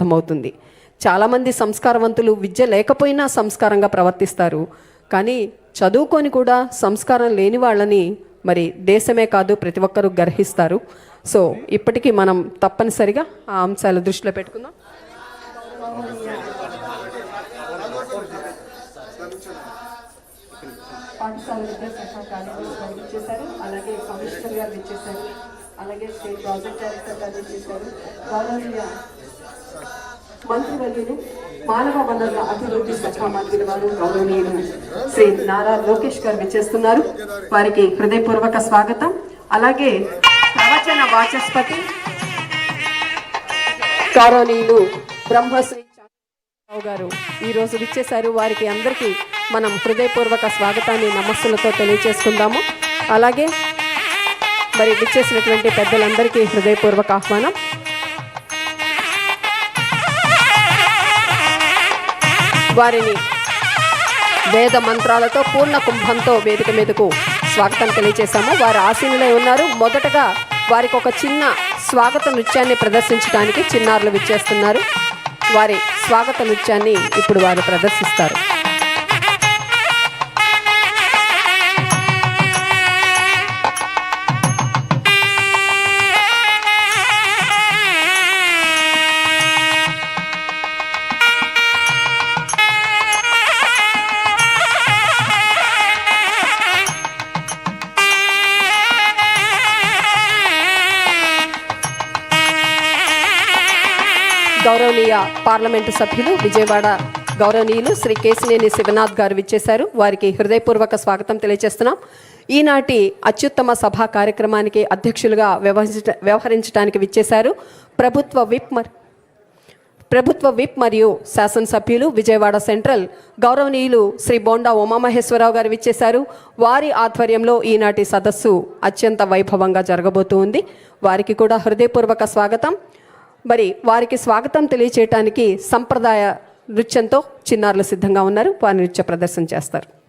అర్థమవుతుంది. చాలామంది సంస్కారవంతులు విద్య లేకపోయినా సంస్కారంగా ప్రవర్తిస్తారు. కానీ చదువుకొని కూడా సంస్కారం లేని వాళ్ళని మరి దేశమే కాదు ప్రతి ఒక్కరూ గర్హిస్తారు. సో ఇప్పటికీ మనం తప్పనిసరిగా ఆ అంశాలు దృష్టిలో పెట్టుకుందాం. పాఠశాల విద్యాశాఖ కార్యదర్శి గారు ఇచ్చేశారు. అలాగే కమిషనర్ గారు ఇచ్చేశారు. అలాగే స్టేట్ ప్రాజెక్ట్ డైరెక్టర్ గారు ఇచ్చేశారు. గౌరవనీయ మంత్రివర్యులు మానవ వనరుల అభివృద్ధి శాఖ మంత్రి వారు గౌరవనీయులు శ్రీ నారా లోకేష్ గారు విచ్చేస్తున్నారు. వారికి హృదయపూర్వక స్వాగతం. అలాగే ప్రవచన వాచస్పతి గౌరవనీయులు బ్రహ్మశ్రీ రావు గారు ఈరోజు విచ్చేశారు. వారికి అందరికీ మనం హృదయపూర్వక స్వాగతాన్ని నమస్సులతో తెలియజేసుకుందాము. అలాగే మరి విచ్చేసినటువంటి పెద్దలందరికీ హృదయపూర్వక ఆహ్వానం. వారిని వేద మంత్రాలతో పూర్ణ కుంభంతో వేదిక మీదకు స్వాగతం తెలియజేశాము. వారు ఆసీనులై ఉన్నారు. మొదటగా వారికి ఒక చిన్న స్వాగత నృత్యాన్ని ప్రదర్శించడానికి చిన్నారులు విచ్చేస్తున్నారు. వారి స్వాగత నృత్యాన్ని ఇప్పుడు వారు ప్రదర్శిస్తారు. గౌరవనీయ పార్లమెంటు సభ్యులు విజయవాడ గౌరవనీయులు శ్రీ కేసినేని శివనాథ్ గారు విచ్చేశారు. వారికి హృదయపూర్వక స్వాగతం తెలియజేస్తున్నాం. ఈనాటి అత్యుత్తమ సభా కార్యక్రమానికి అధ్యక్షులుగా వ్యవహరించ వ్యవహరించడానికి విచ్చేశారు. ప్రభుత్వ విప్ మరి ప్రభుత్వ విప్ మరియు శాసనసభ్యులు విజయవాడ సెంట్రల్ గౌరవనీయులు శ్రీ బోండా ఉమామహేశ్వరరావు గారు విచ్చేశారు. వారి ఆధ్వర్యంలో ఈనాటి సదస్సు అత్యంత వైభవంగా జరగబోతూ ఉంది. వారికి కూడా హృదయపూర్వక స్వాగతం. మరి వారికి స్వాగతం తెలియచేయటానికి సంప్రదాయ నృత్యంతో చిన్నారులు సిద్ధంగా ఉన్నారు. వారి నృత్య ప్రదర్శన చేస్తారు.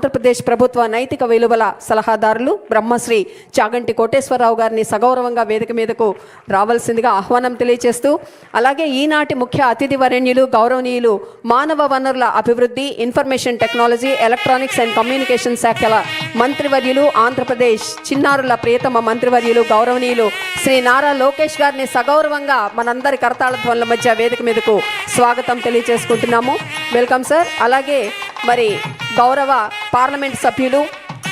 ఆంధ్రప్రదేశ్ ప్రభుత్వ నైతిక విలువల సలహాదారులు బ్రహ్మశ్రీ చాగంటి కోటేశ్వరరావు గారిని సగౌరవంగా వేదిక మీదకు రావాల్సిందిగా ఆహ్వానం తెలియజేస్తూ అలాగే ఈనాటి ముఖ్య అతిథి వరణ్యులు గౌరవనీయులు మానవ వనరుల అభివృద్ధి information technology electronics and communication శాఖల మంత్రివర్యులు ఆంధ్రప్రదేశ్ చిన్నారుల ప్రియతమ మంత్రివర్యులు గౌరవనీయులు శ్రీ నారా లోకేష్ గారిని సగౌరవంగా మనందరి కరతాళ ధ్వనుల మధ్య వేదిక మీదకు స్వాగతం తెలియజేసుకుంటున్నాము వెల్కమ్ సార్. అలాగే మరి గౌరవ పార్లమెంట్ సభ్యులు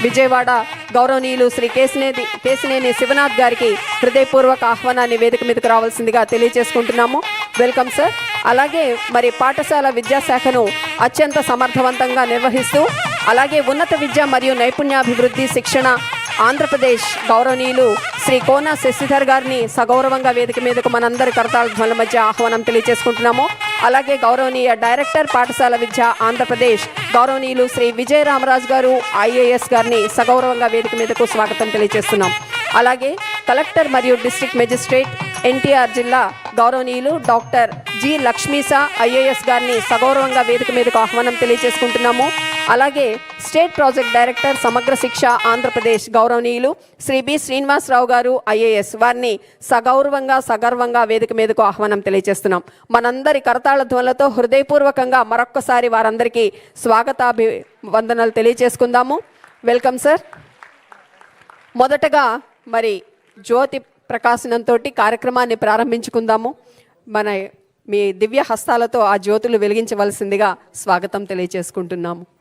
విజయవాడ గౌరవనీయులు శ్రీ కేసినేది కేసినేని శివనాథ్ గారికి హృదయపూర్వక ఆహ్వానాన్ని వేదిక మీదకు రావాల్సిందిగా తెలియజేసుకుంటున్నాము. వెల్కమ్ సార్ అలాగే మరి పాఠశాల విద్యాశాఖను అత్యంత సమర్థవంతంగా నిర్వహిస్తూ అలాగే ఉన్నత విద్య మరియు నైపుణ్యాభివృద్ధి శిక్షణ ఆంధ్రప్రదేశ్ గౌరవనీయులు శ్రీ కోన శశిధర్ గారిని సగౌరవంగా వేదిక మీదకు మనందరి కరతాళ ధ్వనుల మధ్య ఆహ్వానం తెలియజేసుకుంటున్నాము. అలాగే గౌరవనీయ డైరెక్టర్ పాఠశాల విద్య ఆంధ్రప్రదేశ్ గౌరవనీయులు శ్రీ విజయ రామరాజు గారు ఐఏఎస్ గారిని సగౌరవంగా వేదిక మీదకు స్వాగతం తెలియజేస్తున్నాం. అలాగే కలెక్టర్ మరియు డిస్ట్రిక్ట్ మెజిస్ట్రేట్ ఎన్టీఆర్ జిల్లా గౌరవనీయులు డాక్టర్ జి లక్ష్మీసా ఐఏఎస్ గారిని సగౌరవంగా వేదిక మీదకు ఆహ్వానం తెలియజేసుకుంటున్నాము. అలాగే స్టేట్ ప్రాజెక్ట్ డైరెక్టర్ సమగ్ర శిక్ష ఆంధ్రప్రదేశ్ గౌరవనీయులు శ్రీ బి శ్రీనివాసరావు గారు ఐఏఎస్ వారిని సగౌరవంగా సగర్వంగా వేదిక మీదకు ఆహ్వానం తెలియజేస్తున్నాం. మనందరి కరతాళ ధ్వనులతో హృదయపూర్వకంగా మరొక్కసారి వారందరికీ స్వాగతాభి వందనలు తెలియజేసుకుందాము. Welcome sir. మొదటగా మరి జ్యోతి ప్రకాశనంతో కార్యక్రమాన్ని ప్రారంభించుకుందాము. మన మీ దివ్య హస్తాలతో ఆ జ్యోతులు వెలిగించవలసిందిగా స్వాగతం తెలియజేసుకుంటున్నాము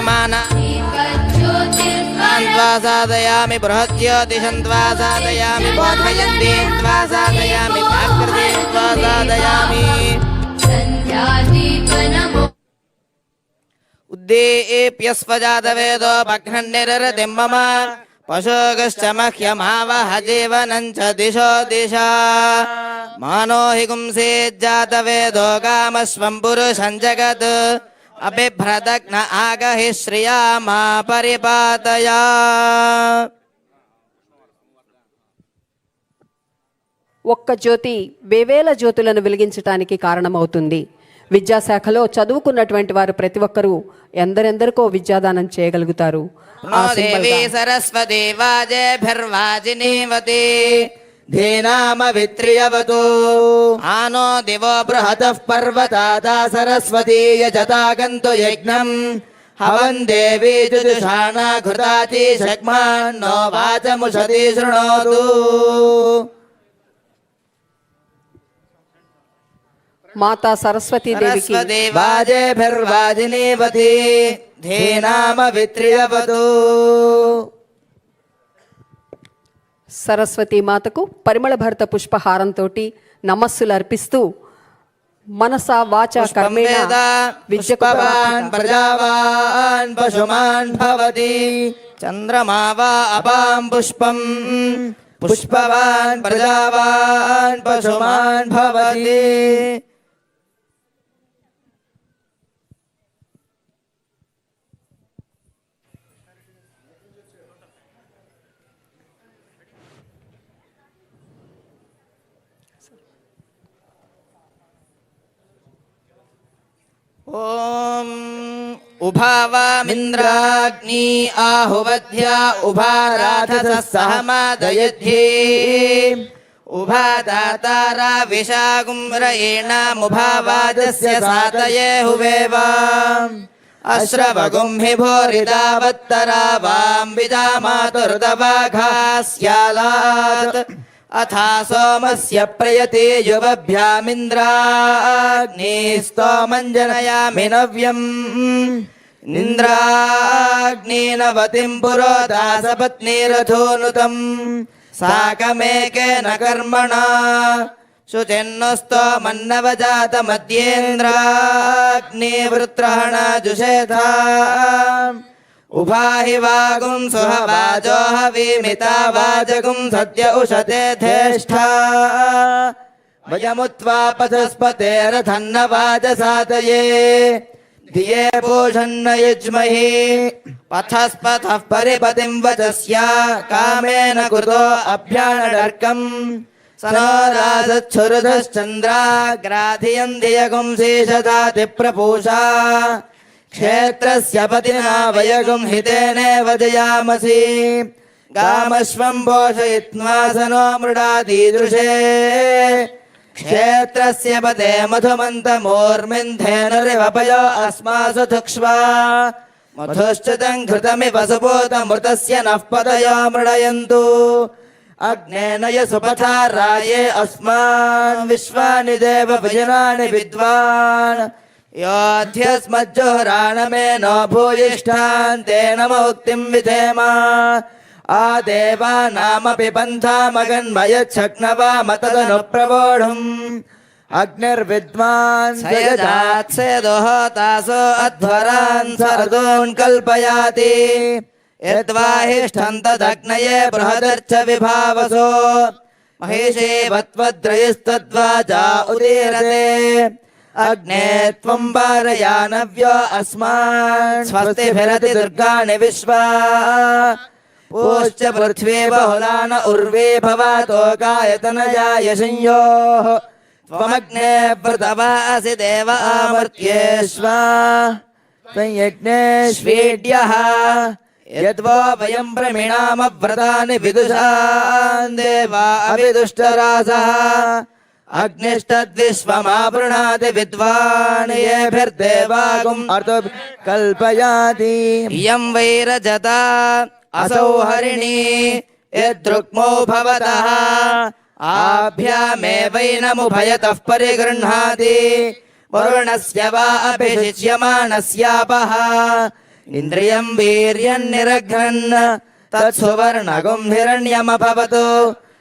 वर्तमान त्वा साधयामि बृहद्योतिषं त्वा साधयामि बोधयन्तीं त्वा साधयामि प्राकृतिं त्वा साधयामि उद्दीप्यस्वजातवेदो भघ्नन्निरतिं मम पशुगश्च मह्यमावह जीवनं च दिशो दिशा मानो हि गुंसेज्जातवेदो कामस्वं पुरुषं जगत् अबिभ्रदग्न आगहि श्रिया मा परिपातया ఒక్క జ్యోతి వేవేల జ్యోతులను వెలిగించటానికి కారణమవుతుంది విద్యాశాఖలో చదువుకున్నటువంటి వారు ప్రతి ఒక్కరూ ఎందరెందరికో విద్యాదానం చేయగలుగుతారు ఆ धीनामवित्र्यवतु आनो दिवो बृहतः पर्वतादा सरस्वती यजतागन्तु यज्ञम् हवन् देवी जुजुषाणा घृताति शग्मान्नो वाचमुषति शृणोतु माता सरस्वती देवी वाजेभिर्वाजिनीवती धीनामवित्र्यवतु సరస్వతీ మాతకు పరిమళ భరిత పుష్పహారంతో నమస్సులు అర్పిస్తూ మనస వాచ కర్మేణ ప్రజావాన్ పశుమాన్ భవతి. చంద్రమా వా అపాం పుష్పం. పుష్పవాన్ ప్రజావాన్ పశుమాన్ భవతి. ॐ उभावामिन्द्राग्नी आहुवध्या उभाराधसः सहमादयध्ये उभा दातारा विशागुम्रयेणामुभावाजस्य सातये हुवेव अश्रवगुंहि भोरिदावत्तरा वां विजामातुर्दवाघास्यालात् अथा सोमस्य प्रयते युवभ्यामिन्द्राग्ने स्तोमञ्जनयामि नव्यम् निन्द्राग्नेनवतिम् पुरोदासपत्नीरथोनुतम् साकमेकेन कर्मणा शुचिन्नस्तोमन्नवजातमद्येन्द्राग्निवृत्रहण जुषेथा उभाहि वागुं सुहवाजो हवीमिता वाजगुं सद्य उशते धेष्ठा। वयमुत्वा पथस्पतेरथन्न वाजसातये धिये पूषन्न युज्महि। पथस्पथः परिपतिं वचस्या कामेन कृतो अभ्यानडर्कम्। क्षेत्रस्य पतिना वयगुं हितेनेव जयामसि गामश्वम् पोषयित्वा स नो मृडादीदृशे क्षेत्रस्य पते मधुमन्तमूर्मिन्धेनुरिवपयो अस्मासु धुक्ष्वा मधुश्च तम् घृतमिव सुपूतमृतस्य नः पतयो मृडयन्तु अग्नेन यसुपथा राये अस्मान् विश्वानि देव विजनानि विद्वान् योऽध्यस्मज्जुराणमे नो भूयिष्ठान्तेन मुक्तिं विधेम। आ देवानामपि पन्थामगन्मयच्छक्नवामतदनुप्रवोढुम् अग्निर्विद्वान् सयजात्सेदोहतासो अध्वरान् सर्गोन् कल्पयाति। यद्वाहिष्ठन्तदग्नये बृहदर्च विभावसो महिषे वत्वद्रयस्तद्वाजा उदीरते। अग्ने त्वम् वारयानव्यो अस्मान् स्वस्तिभिरति विश्वा। पृथ्वी बहुलान उर्वे भवतोकायतनजाय संयोः। त्वमग्ने व्रतवासि देव आमर्त्येष्वा। संयज्ञेष्वीड्यः यद्वो वयम् प्रमिणाम व्रतानि विदुषान्। देवा अग्निष्टद्विश्वमावृणाति विद्वान् येभिर्देवागुम् अर्थो कल्पयाति। इयम् वैरजता असौ हरिणी यदृक्मो भवतः। आभ्यामेवैनमुभयतः परिगृह्णाति। वरुणस्य वा अभिशिच्यमानस्यापः इन्द्रियम् वीर्यन्निरघ्नन् तत्सुवर्णगुम् हिरण्यमभवतु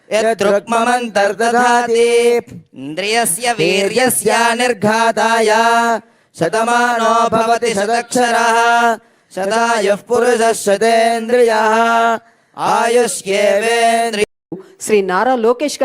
यदृक्ममन्तर्दधाति इन्द्रियस्य वीर्यस्य निर्घाताय शतमानो भवति शतक्षरः शतायुः पुरुषः शतेन्द्रियः आयुष्येवेन्द्रिय శ్రీ నారా లోకేష్ గారు